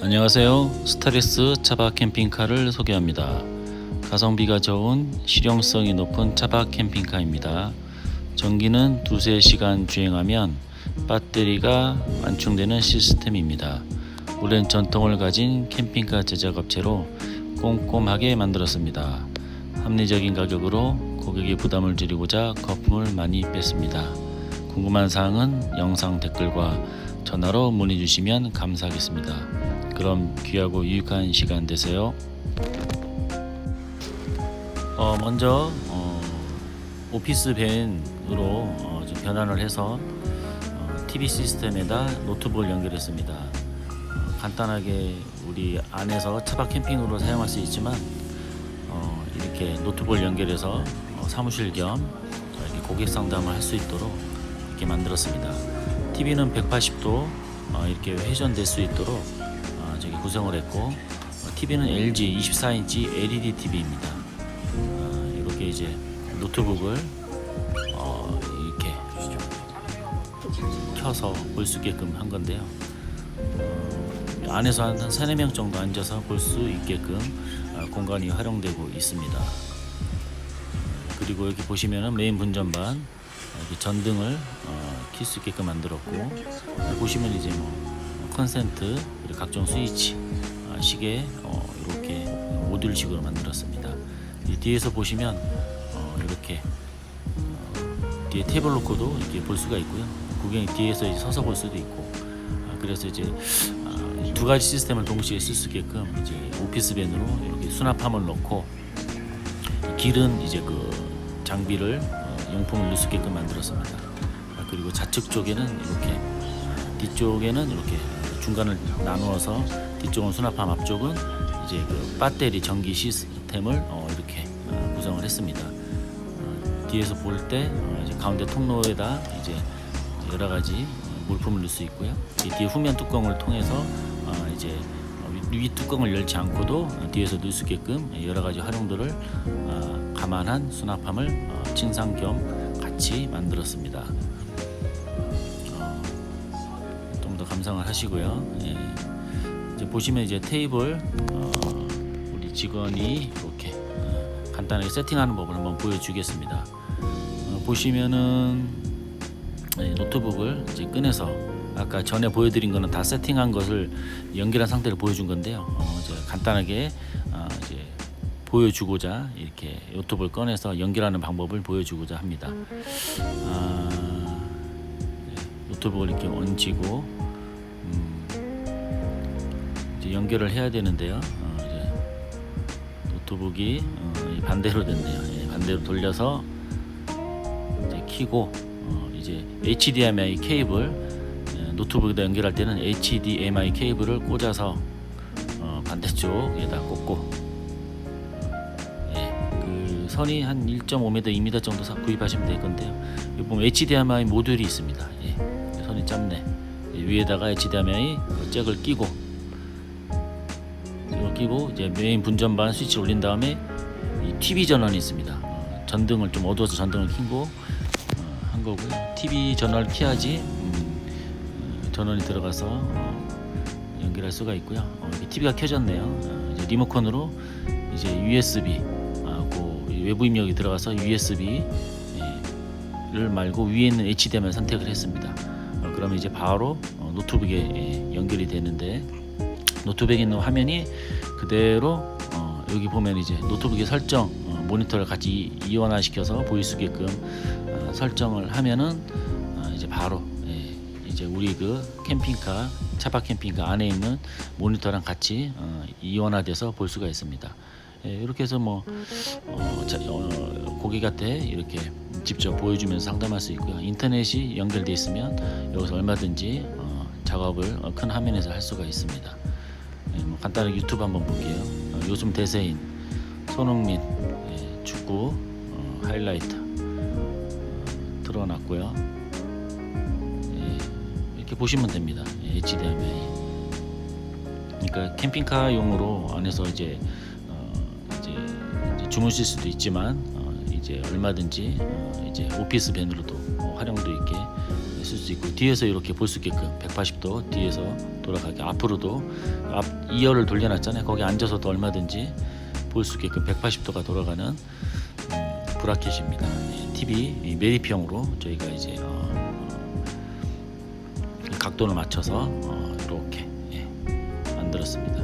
안녕하세요. 스타레스 차박 캠핑카를 소개합니다. 가성비가 좋은 실용성이 높은 차박 캠핑카입니다. 전기는 두세 시간 주행하면 배터리가 완충되는 시스템입니다. 오랜 전통을 가진 캠핑카 제작업체로 꼼꼼하게 만들었습니다. 합리적인 가격으로 고객의 부담을 줄이고자 거품을 많이 뺐습니다. 궁금한 사항은 영상 댓글과 전화로 문의 주시면 감사하겠습니다. 그럼 귀하고 유익한 시간 되세요. 어, 먼저 어, 오피스 밴으로 어, 좀 변환을 해서 어, TV 시스템에다 노트북을 연결했습니다. 어, 간단하게 우리 안에서 차박 캠핑으로 사용할 수 있지만 어, 이렇게 노트북을 연결해서 어, 사무실 겸 이렇게 고객 상담을 할 수 있도록 이렇게 만들었습니다. TV는 180도 어, 이렇게 회전될 수 있도록 어, 저기 구성을 했고 어, TV는 LG 24인치 LED TV입니다. 어, 이렇게 이제 노트북을 어, 이렇게 켜서 볼 수 있게끔 한 건데요. 어, 안에서 한 3, 4명 정도 앉아서 볼 수 있게끔 어, 공간이 활용되고 있습니다. 그리고 여기 보시면은 메인 분전반 이렇게 전등을 어, 킬수 있게끔 만들었고 여기 보시면 이제 뭐 컨센트 그리고 각종 스위치 아, 시계 어, 이렇게 모듈식으로 만들었습니다. 이 뒤에서 보시면 어, 이렇게 어, 뒤에 테이블 놓고도 이렇게 볼 수가 있고요. 고객이 뒤에서 이제 서서 볼 수도 있고 아, 그래서 이제 아, 이두 가지 시스템을 동시에 쓸 수 있게끔 이제 오피스 밴으로 이렇게 수납함을 넣고 길은 이제 그 장비를 어, 용품을 넣을 수 있게끔 만들었습니다. 아, 그리고 좌측 쪽에는 이렇게 뒤쪽에는 이렇게 중간을 나누어서 뒤쪽은 수납함 앞쪽은 이제 그 배터리 전기 시스템을 어, 이렇게 어, 구성을 했습니다. 어, 뒤에서 볼때 어, 이제 가운데 통로에다 이제 여러 가지 어, 물품을 넣을 수 있고요. 이 뒤에 후면 뚜껑을 통해서 어, 이제 어, 위, 위 뚜껑을 열지 않고도 어, 뒤에서 넣을 수 있게끔 여러 가지 활용도를 어, 감안한 수납함을 어, 침상 겸 같이 만들었습니다. 좀 더 감상을 하시고요. 예. 이제 보시면 이제 테이블 어, 우리 직원이 이렇게 어, 간단하게 세팅하는 법을 한번 보여주겠습니다. 어, 보시면은 예, 노트북을 이제 꺼내서 아까 전에 보여드린 거는 다 세팅한 것을 연결한 상태를 보여준 건데요. 어, 간단하게 어, 이제 보여주고자 이렇게 노트북을 꺼내서 연결하는 방법을 보여주고자 합니다. 아, 네, 노트북을 이렇게 얹히고 음, 이제 연결을 해야 되는데요. 어, 이제 노트북이 어, 이 반대로 됐네요. 예, 반대로 돌려서 이제 키고 어, 이제 HDMI 케이블 예, 노트북에다 연결할 때는 HDMI 케이블을 꽂아서 어, 반대쪽에다 꽂고 선이 한 1.5m, 2m 정도 사- 구입하시면 될 건데요. 여기 보면 HDMI 모듈이 있습니다. 예, 선이 짧네. 예, 위에다가 HDMI 그 잭을 끼고 이거 끼고 이제 메인 분전반 스위치 올린 다음에 이 TV 전원이 있습니다. 어, 전등을 좀 어두워서 전등을 켜고 어, 한 거고요. TV 전원을 켜야지 음, 어, 전원이 들어가서 어, 연결할 수가 있고요. 어, TV가 켜졌네요. 어, 이제 리모컨으로 이제 USB 외부 입력이 들어가서 USB 를 말고 위에 있는 HDMI 선택을 했습니다. 어, 그러면 이제 바로 어, 노트북에 예, 연결이 되는데 노트북에 있는 화면이 그대로 어, 여기 보면 이제 노트북의 설정 어, 모니터를 같이 이- 이원화 시켜서 보일 수 있게끔 어, 설정을 하면은 어, 이제 바로 예, 이제 우리 그 캠핑카 차박 캠핑카 안에 있는 모니터랑 같이 어, 이원화돼서 볼 수가 있습니다. 예, 이렇게 해서 뭐 어, 자, 어, 고객한테 이렇게 직접 보여주면서 상담할 수 있고요. 인터넷이 연결돼 있으면 여기서 얼마든지 어, 작업을 어, 큰 화면에서 할 수가 있습니다. 예, 뭐 간단하게 유튜브 한번 볼게요. 어, 요즘 대세인 손흥민 예, 축구 어, 하이라이트 어, 틀어놨고요. 예, 이렇게 보시면 됩니다. 예, HDMI. 그러니까 캠핑카용으로 안에서 이제 주무실 수도 있지만 어, 이제 얼마든지 어, 이제 오피스 밴으로도 어, 활용도 있게 쓸 수 있고 뒤에서 이렇게 볼 수 있게끔 180도 뒤에서 돌아가게 앞으로도 앞 2열을 돌려놨잖아요. 거기 앉아서도 얼마든지 볼 수 있게끔 180도가 돌아가는 음, 브라켓입니다. 예, TV 이 메리피형으로 저희가 이제 어, 어, 이 각도를 맞춰서 어, 이렇게 예, 만들었습니다.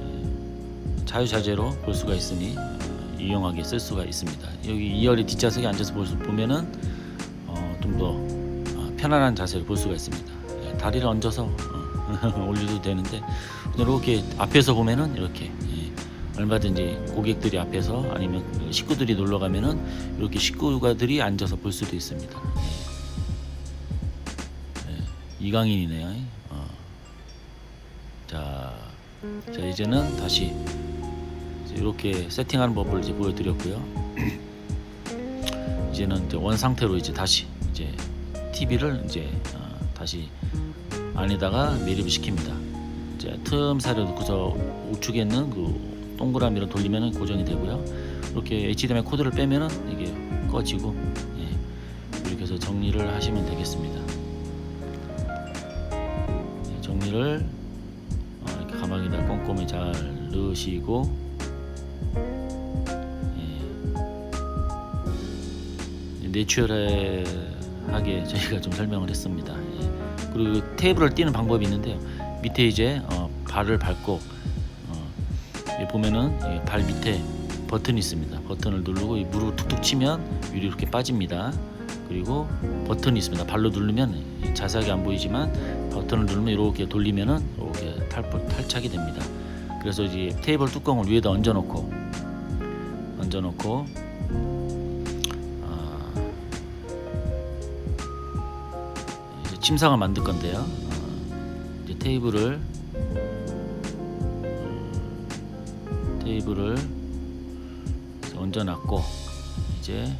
예, 자유자재로 볼 수가 있으니 어, 유용하게 쓸 수가 있습니다. 여기 2열의 뒷좌석에 앉아서 보면은 어, 좀더 어, 편안한 자세를 볼 수가 있습니다. 예, 다리를 얹어서 어, 올려도 되는데 이렇게 앞에서 보면은 이렇게 예, 얼마든지 고객들이 앞에서 아니면 식구들이 놀러 가면은 이렇게 식구가들이 앉아서 볼 수도 있습니다. 예. 예, 이강인이네요. 어. 자, 자 이제는 다시 이렇게 세팅하는 법을 이제 보여드렸고요. 이제는 이제 원 상태로 이제 다시 이제 TV를 이제 어, 다시 안에다가 매립을 시킵니다. 이제 틈 사이를 넣고서 우측에 있는 그 동그라미로 돌리면 고정이 되고요. 이렇게 HDMI 코드를 빼면은 이게 꺼지고 예, 이렇게 해서 정리를 하시면 되겠습니다. 예, 정리를 어, 이렇게 가방에다 꼼꼼히 잘 넣으시고 내추럴하게 저희가 좀 설명을 했습니다. 예. 그리고 테이블을 띄는 방법이 있는데요. 밑에 이제 어, 발을 밟고 어, 보면은 이발 밑에 버튼이 있습니다. 버튼을 누르고 이 무릎을 툭툭 치면 위로 이렇게 빠집니다. 그리고 버튼이 있습니다. 발로 누르면 자세하게 안 보이지만 버튼을 누르면 이렇게 돌리면은 이렇게 탈, 탈착이 됩니다. 그래서 이제 테이블 뚜껑을 위에다 얹어놓고 얹어놓고 침상을 만들 건데요. 어, 이제 테이블을 음, 테이블을 얹어놨고 이제